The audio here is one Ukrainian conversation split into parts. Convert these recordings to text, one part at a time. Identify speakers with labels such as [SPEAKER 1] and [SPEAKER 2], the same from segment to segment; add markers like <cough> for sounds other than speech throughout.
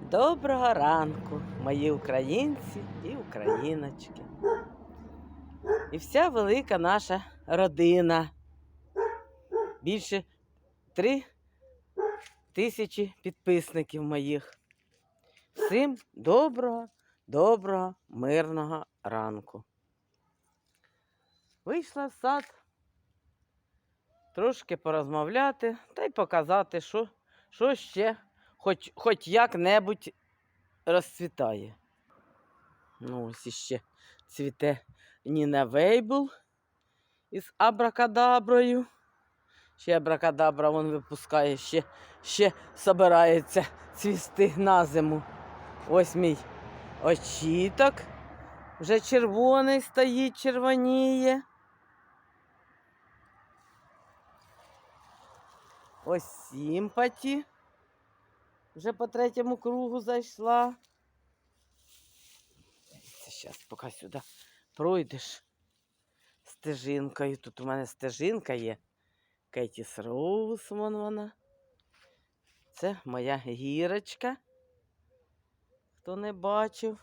[SPEAKER 1] Доброго ранку, мої українці і україночки. І вся велика наша родина. Більше три тисячі підписників моїх. Всім доброго, доброго, мирного ранку. Вийшла в сад трошки порозмовляти та й показати, що, що ще хоч, хоч як-небудь розцвітає. Ну, ось іще цвіте Ніна Вейбл із абракадаброю. Ще абракадабра вон випускає, ще, ще собирається цвісти на зиму. Ось мій очіток. Вже червоний стоїть, червоніє. Ось сімпаті. Вже по третьому кругу зайшла. Зараз, поки сюди пройдеш стежинкою. Тут у мене стежинка є. Кейтіс Роуз, вон вона. Це моя гірочка. Хто не бачив,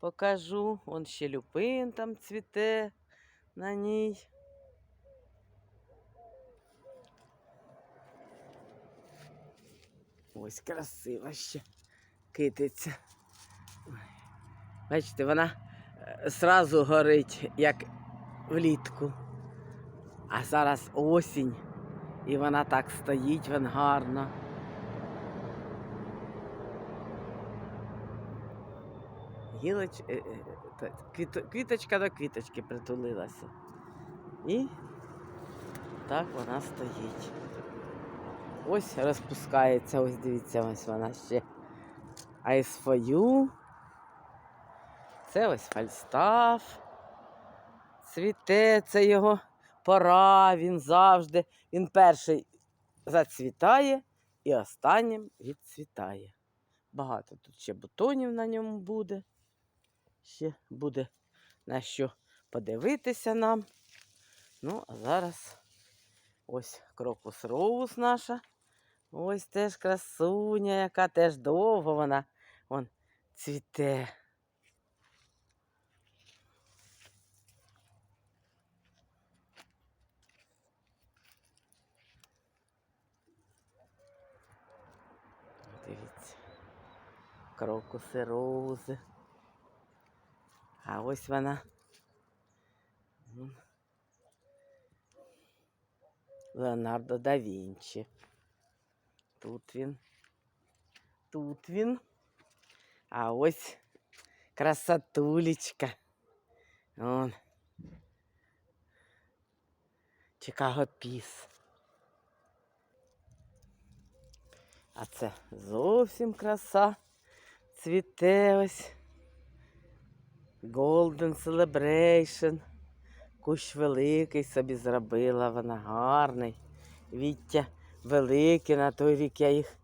[SPEAKER 1] покажу. Вон ще люпин там цвіте на ній. Ось красива ще китиця. Бачите, вона е, сразу горить, як влітку. А зараз осінь, і вона так стоїть, вона гарна. Гілоч... е, е, Квіточка до квіточки притулилася. І так вона стоїть. Ось розпускається, ось дивіться, ось вона ще. А із свою. Це ось фальстаф. Цвіте, це його пора, він завжди. Він перший зацвітає і останнім відцвітає. Багато тут ще бутонів на ньому буде. Ще буде на що подивитися нам. Ну, а зараз ось крокус роуз наша. Ось теж красуня, яка теж довго вона вон, цвіте. Дивіться. Крокуси роузи. А ось вона. Леонардо да Вінчі. Тут він. Тут він. А ось красотулечка. Вон. Чикаго Піс. А це зовсім краса. Цвіте ось. Golden Celebration. Кущ великий собі зробила, вона гарний. Віття велике, на той рік я їх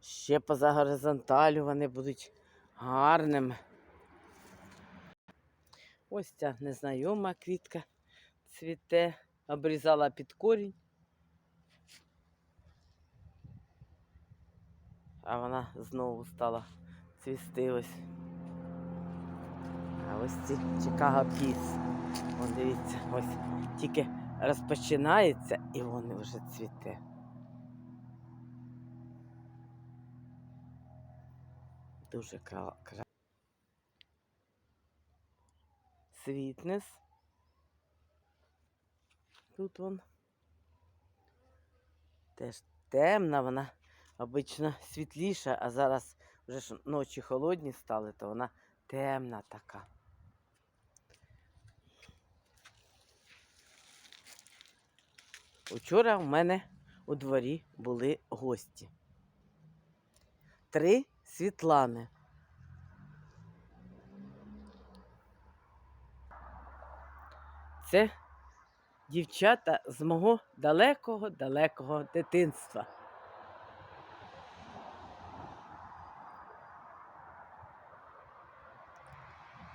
[SPEAKER 1] ще поза горизонталю вони будуть гарними. Ось ця незнайома квітка цвіте, обрізала під корінь. А вона знову стала цвісти ось. А ось ці Чикаго Піс. Вон дивіться, ось тільки розпочинається і вони вже цвіте. Дуже кра... кра... Світнес. Тут вон. Теж темна вона, обично світліша, а зараз вже ж ночі холодні стали, то вона темна така. Учора в мене у дворі були гості. Три Світлани. Це дівчата з мого далекого-далекого дитинства.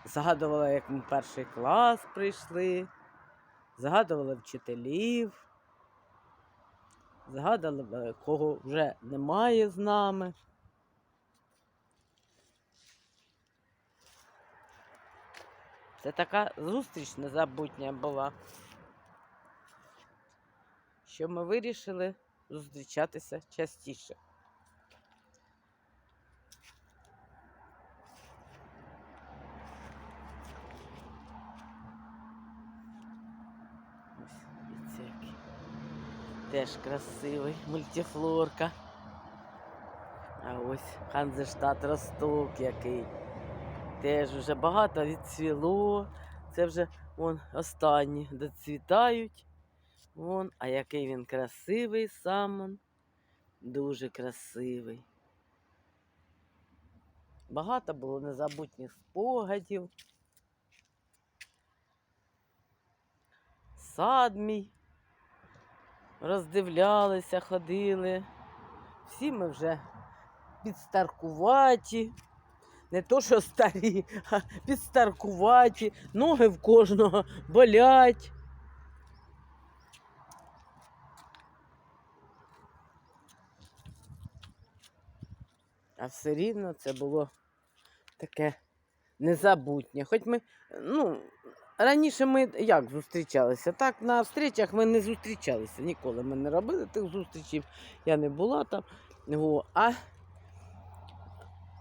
[SPEAKER 1] Згадувала, як ми в перший клас прийшли, згадувала вчителів, згадали, кого вже немає з нами. Це така зустріч незабутня була. Що ми вирішили зустрічатися частіше. Ось дивіться. Теж красивий, мультифлорка. А ось Ханзештат Росток який. Теж вже багато відцвіло. Це вже вон останні доцвітають. Вон, а який він красивий самон. Дуже красивий. Багато було незабутніх спогадів. Сад мій. Роздивлялися, ходили. Всі ми вже підстаркуваті. Не то, що старі, <laughs> а підстаркуваті, ноги в кожного болять. А все рівно це було таке незабутнє. Хоч ми, ну, раніше ми як зустрічалися? Так, на зустрічах ми не зустрічалися. Ніколи ми не робили тих зустрічей. Я не була там. О, а,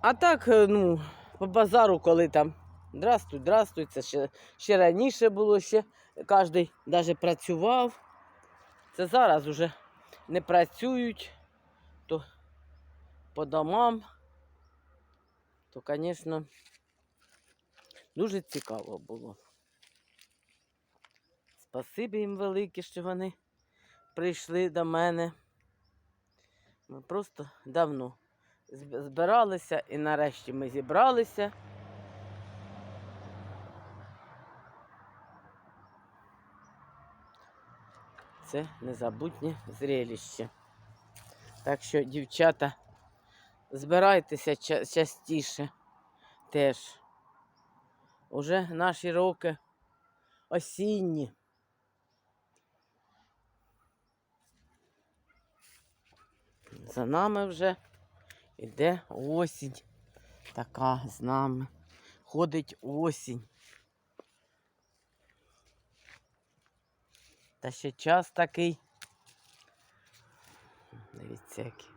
[SPEAKER 1] а так, е, ну, по базару, коли там здрастуй, здрастуй, це ще, ще раніше було, ще кожен навіть працював. Це зараз уже не працюють, то по домам, то, звісно, дуже цікаво було. Спасибі їм велике, що вони прийшли до мене. Ми просто давно збиралися і нарешті ми зібралися. Це незабутнє зрелище. Так що, дівчата, збирайтеся ча- частіше теж. Уже наші роки осінні. За нами вже йде осінь. Така з нами. Ходить осінь. Та ще час такий. Дивіться, які.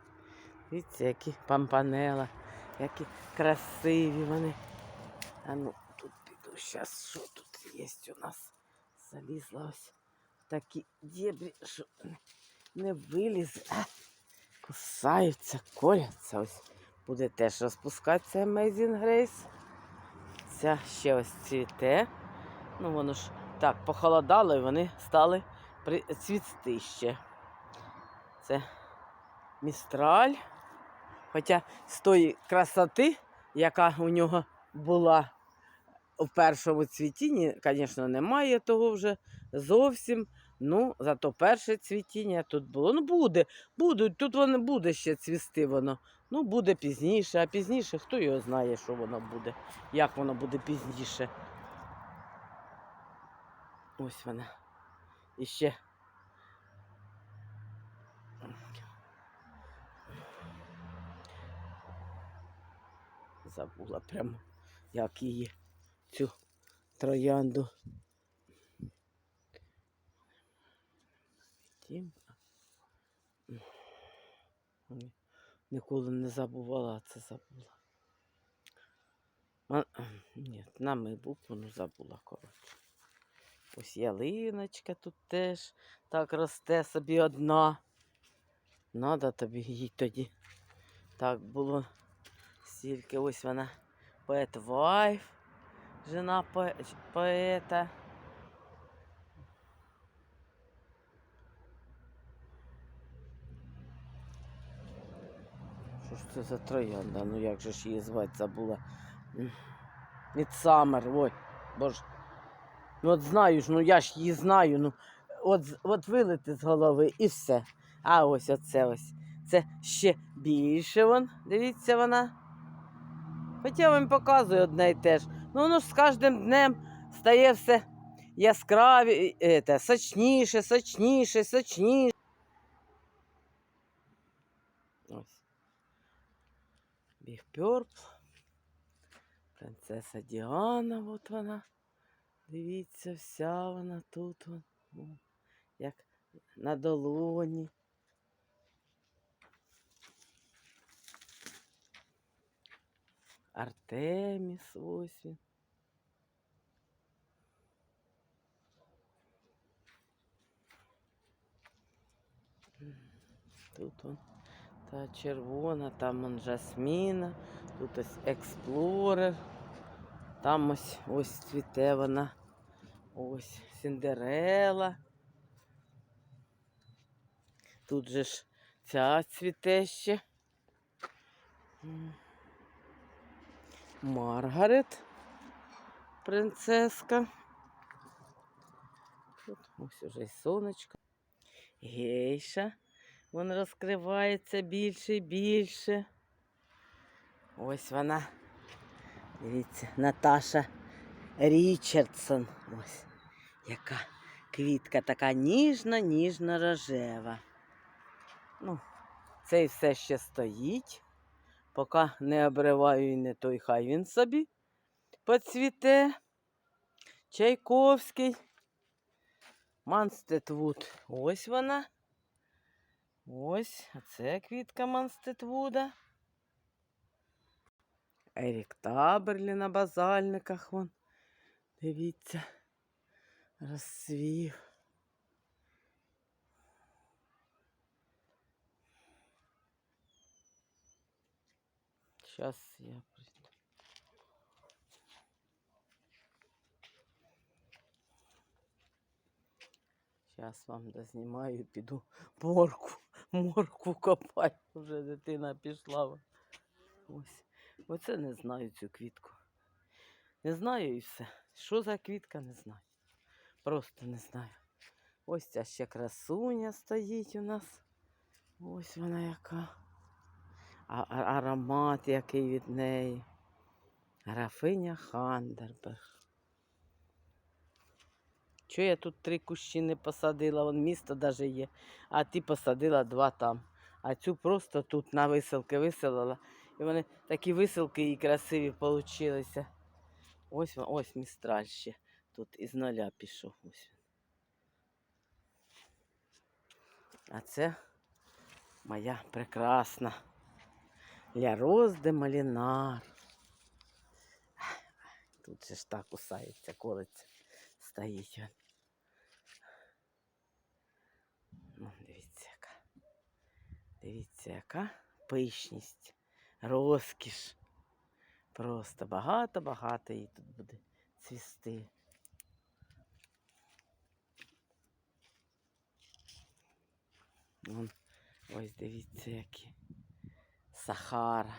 [SPEAKER 1] Дивіться, які пампанела, які красиві вони. А ну, тут піду. Зараз що тут є у нас? Залізла ось такі дебрі, що не вилізе. Кусаються, коляться. Ось буде теж розпускатися Amazing Grace. Ця ще ось цвіте. Ну, воно ж так похолодало і вони стали цвісти ще. Це містраль. Хоча з тої красоти, яка у нього була у першому цвітінні, звісно, немає того вже зовсім. Ну, зато перше цвітіння тут було. Ну, буде, будуть, тут воно буде ще цвісти воно. Ну, буде пізніше, а пізніше хто його знає, що воно буде, як воно буде пізніше. Ось вона. І ще. Забула прямо, як її цю троянду. Втім, Ніколи не забувала, а це забула. А, ні, на майбутню ну, забула, коротше. Ось ялиночка тут теж так росте собі одна. Надо тобі їй тоді. Так було стільки. Ось вона поет Вайф, жена по- поета. Що це за троянда? Ну як же ж її звати забула? Мідсамер, ой, боже. Ну от знаю ж, ну я ж її знаю. Ну, от, от вилити з голови і все. А ось оце ось. Це ще більше вон. Дивіться вона. Хоча я вам показую одне і те ж. Ну воно ж з кожним днем стає все яскраві, е, сочніше, сочніше, сочніше. Ось. Біг Пьорпл. Принцеса Діана, от вона. Дивіться, вся вона тут. Вон, як на долоні. Артеміс ось він. Тут он та червона, там он жасміна, тут ось експлорер, там ось ось цвіте вона, ось Сіндерела. Тут же ж ця цвіте ще. Маргарет, принцеска. Тут ось уже й сонечко. Гейша. Він розкривається більше і більше. Ось вона. Дивіться, Наташа Річардсон. Ось. Яка квітка така ніжна, ніжна рожева. Ну, цей все ще стоїть. Поки не обриваю і не той, хай він собі поцвіте. Чайковський. Манстетвуд. Ось вона. Ось, а це квітка Манстетвуда. Ерік Таберлі на базальниках вон. Дивіться, розсвів. Зараз я прийду. Зараз вам дознімаю і піду морку, <laughs> морку копати. Вже дитина пішла. Ось. Оце не знаю цю квітку. Не знаю і все. Що за квітка, не знаю. Просто не знаю. Ось ця ще красуня стоїть у нас. Ось вона яка. А- аромат який від неї. Графиня Хандерберг. Чого я тут три кущі не посадила? Вон місто навіть є. А ти посадила два там. А цю просто тут на виселки виселила. І вони такі виселки і красиві получилися. Ось, ось містраль ще. Тут із нуля пішов. Ось. А це моя прекрасна Ля Роз де Малінар. Тут же ж так кусається, колиться, стоїть. він. Ну, дивіться, яка. Дивіться, яка пишність, розкіш. Просто багато-багато їй тут буде цвісти. Вон, ось дивіться, які. Сахара.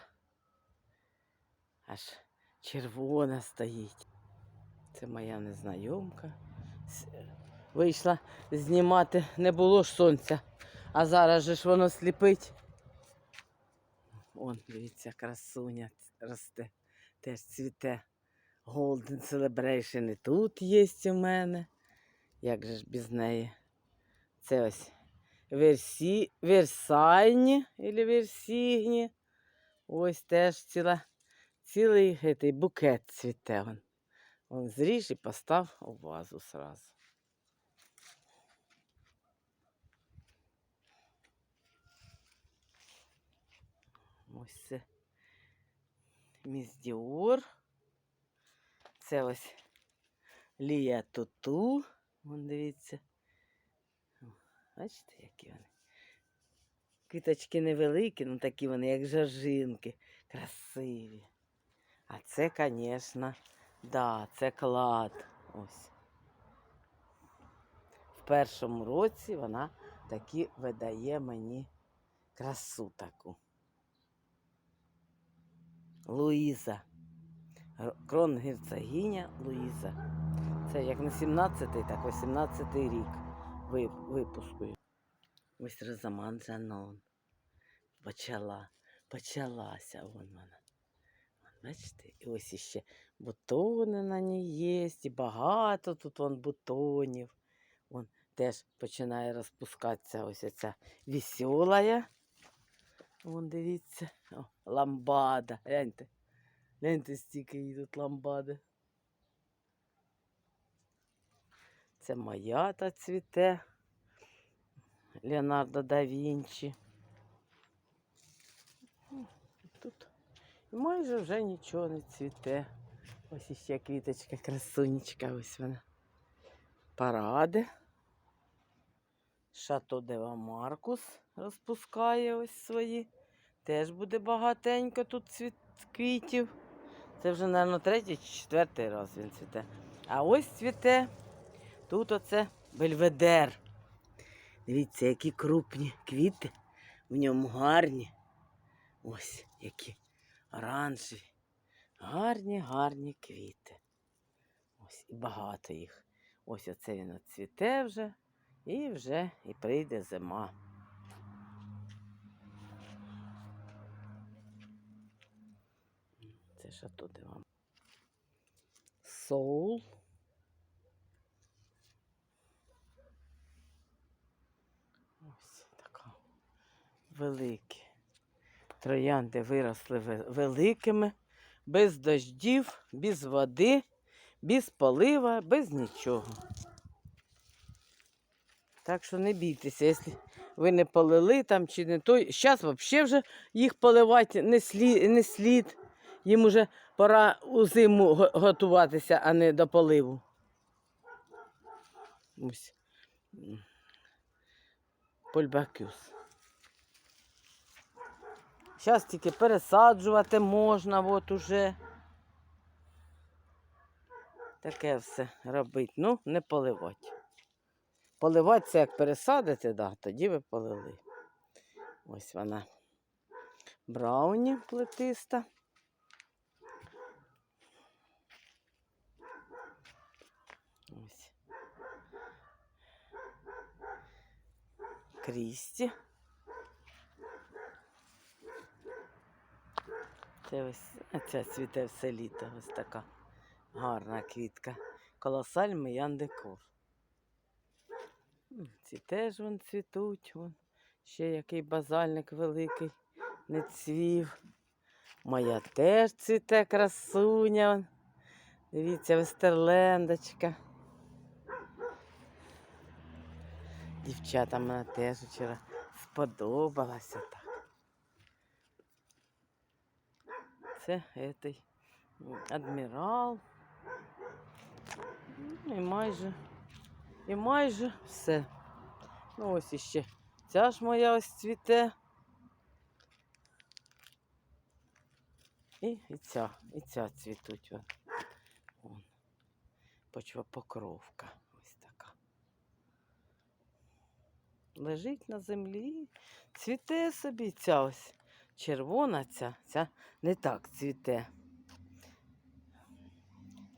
[SPEAKER 1] Аж червона стоїть. Це моя незнайомка. Вийшла знімати, не було ж сонця, а зараз же ж воно сліпить. Он, дивіться, красуня росте, теж цвіте. Golden Celebration і тут є у мене. Як же ж без неї? Це ось Версі... Версайні або Версігні. Ось теж ціла, цілий букет цвіте. Он зріж і постав у вазу сразу. Ось це міс Діор. Це ось Лія Туту. Вон дивіться. Бачите, які вони. Квіточки невеликі, ну такі вони, як жажинки, красиві. А це, звісно, да, це клад. Ось. В першому році вона таки видає мені красу таку. Луїза. Р- Крон герцогиня Луїза. Це як на 17-й, так 18-й рік ви- випуску. Ось Розаман Жанон. Почала, почалася вон вона. Бачите, і ось іще бутони на ній є, і багато тут вон бутонів. Вон теж починає розпускатися ось ця веселая. Вон дивіться. О, ламбада. Гляньте. Гляньте, стільки тут ламбади. Це моя та цвіте. Леонардо да Вінчі. Тут майже вже нічого не цвіте. Ось іще квіточка, красунечка, ось вона. Паради. Шато Дева Маркус розпускає ось свої. Теж буде багатенько тут цвіт квітів. Це вже, мабуть, третій чи четвертий раз він цвіте. А ось цвіте. Тут оце бельведер. Дивіться, які крупні квіти. В ньому гарні. Ось які оранжеві. Гарні, гарні квіти. Ось і багато їх. Ось оце він оцвіте вже. І вже і прийде зима. Це що туди вам? Соул. Ось така великі. Троянди виросли великими, без дождів, без води, без полива, без нічого. Так що не бійтеся, якщо ви не полили там чи не той. Зараз взагалі вже їх поливати не слід, не слід. Їм уже пора у зиму готуватися, а не до поливу. Ось. Польбакюс. Зараз тільки пересаджувати можна, от уже. Таке все робити. Ну, не поливати. Поливати це як пересадити, да, тоді ви полили. Ось вона. Брауні плетиста. Ось. Крісті. Це ось ця цвіте все літо, ось така гарна квітка. Колосаль Яндекор. Ці теж вон цвітуть. Вон. Ще який базальник великий не цвів. Моя теж цвіте красуня. вон. Дивіться, вестерлендочка. Дівчатам вона теж вчора сподобалася так. Це м, адмірал. Ну, І майже, і майже все. Ну ось іще. Ця ж моя ось цвіте. І, і ця, і ця цвітуть. Вон. Вон. Почвопокровка. Ось така. Лежить на землі. Цвіте собі ця ось. Червона ця, ця не так цвіте.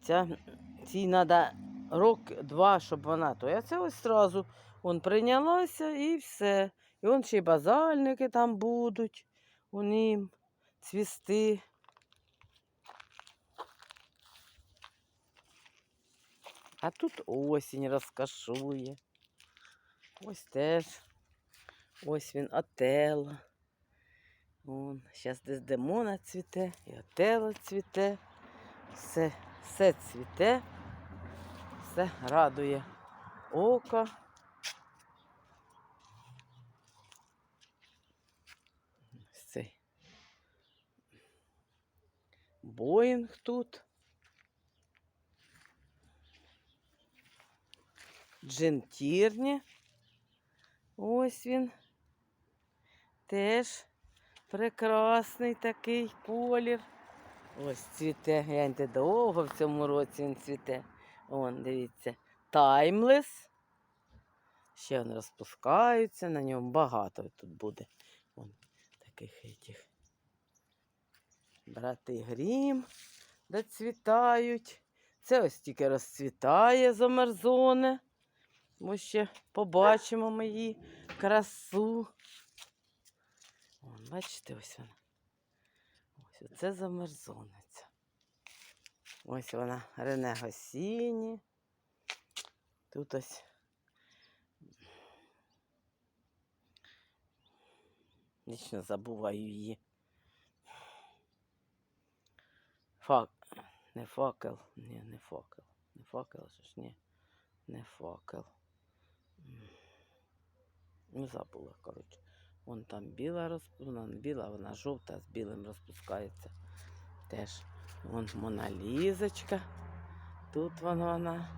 [SPEAKER 1] Ця, цій треба рок-два, щоб вона то. А це ось одразу вон прийнялася і все. І вон ще й базальники там будуть у ним цвісти. А тут осінь розкашує. Ось теж. Ось він отело. Вон, зараз десь демона цвіте, і отело цвіте. Все, все цвіте, все радує око. Ось цей Боїнг тут. Джентірні. Ось він. Теж прекрасний такий колір. Ось цвіте, гляньте, довго в цьому році він цвіте. Вон, дивіться, таймлес. Ще вони розпускаються, на ньому багато тут буде. Вон таких этих. Брати грім, доцвітають. Це ось тільки розцвітає замерзоне. Ми ще побачимо мої красу. Вон, бачите, ось вона. Ось оце замерзонниця. Ось вона Рене Госіні. Тут ось Вічно забуваю її. Фак... Не факел. Ні, не факел. Не факел, же ж ні. Не факел. Ну, забула, коротше. Вон там біла розп... вона біла, вона жовта, з білим розпускається. Теж. Вон Моналізочка. Тут вона вона.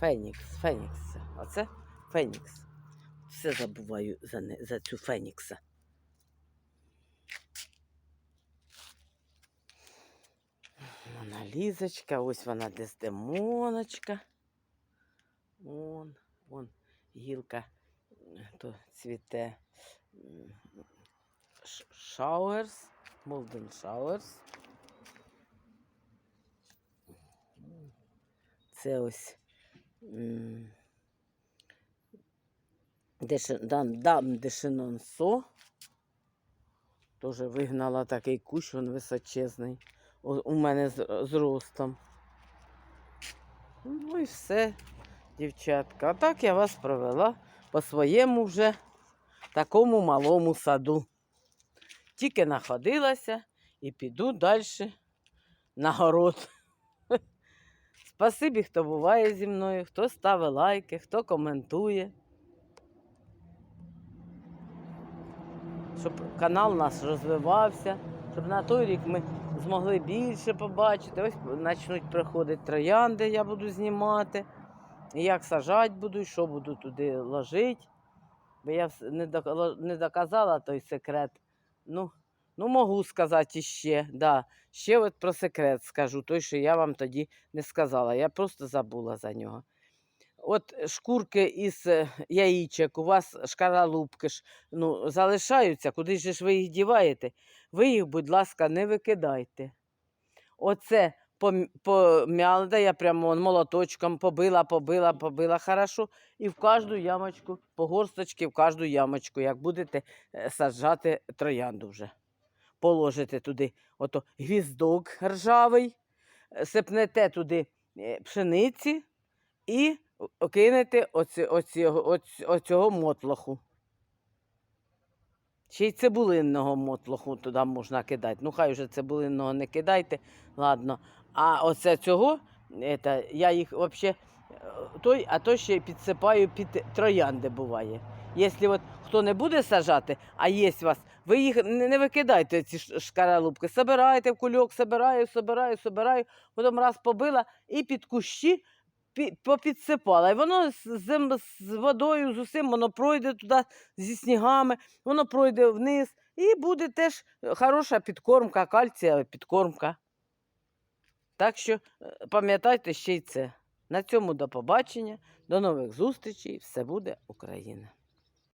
[SPEAKER 1] Фенікс, Фенікс. це. Оце Фенікс. Все забуваю за, не... за цю Фенікса. Моналізочка, ось вона Дездемоночка. Вон, вон гілка то цвіте м, Ш- Showers, Це ось дам, дам Дешенонсо. Тоже вигнала такий кущ, він височезний. У мене з, з ростом. Ну і все, дівчатка. А так я вас провела по своєму вже такому малому саду. Тільки находилася і піду далі на город. Спасибі, хто буває зі мною, хто ставить лайки, хто коментує. Щоб канал наш розвивався, щоб на той рік ми змогли більше побачити. Ось почнуть приходити троянди, я буду знімати. Як сажати буду, що буду туди ложити. Бо я не, доказала той секрет. Ну, ну можу сказати іще. Да. Ще от про секрет скажу, той, що я вам тоді не сказала. Я просто забула за нього. От шкурки із е, яєчок, у вас шкаралупки ж ну, залишаються, куди ж ви їх діваєте? Ви їх, будь ласка, не викидайте. Оце пом- пом'яли, да я прямо молоточком побила, побила, побила хорошо. І в кожну ямочку, по горсточки в кожну ямочку, як будете е, саджати троянду вже. Положите туди ото гвіздок ржавий, е, сипнете туди е, пшениці і о- кинете оці, оці, оці, оцього мотлоху. Ще й цибулинного мотлоху туди можна кидати. Ну, хай вже цибулинного не кидайте, ладно. А оце цього, это, я їх взагалі, той, а то ще підсипаю під троянди буває. Якщо от хто не буде сажати, а є вас, ви їх не, не викидайте, ці шкаралупки. Собирайте в кульок, собираю, собираю, собираю, потім раз побила і під кущі попідсипала. І воно з, з водою, з усім, воно пройде туди зі снігами, воно пройде вниз і буде теж хороша підкормка, кальцієва підкормка. Так що е, пам'ятайте ще й це. На цьому до побачення, до нових зустрічей. Все буде Україна!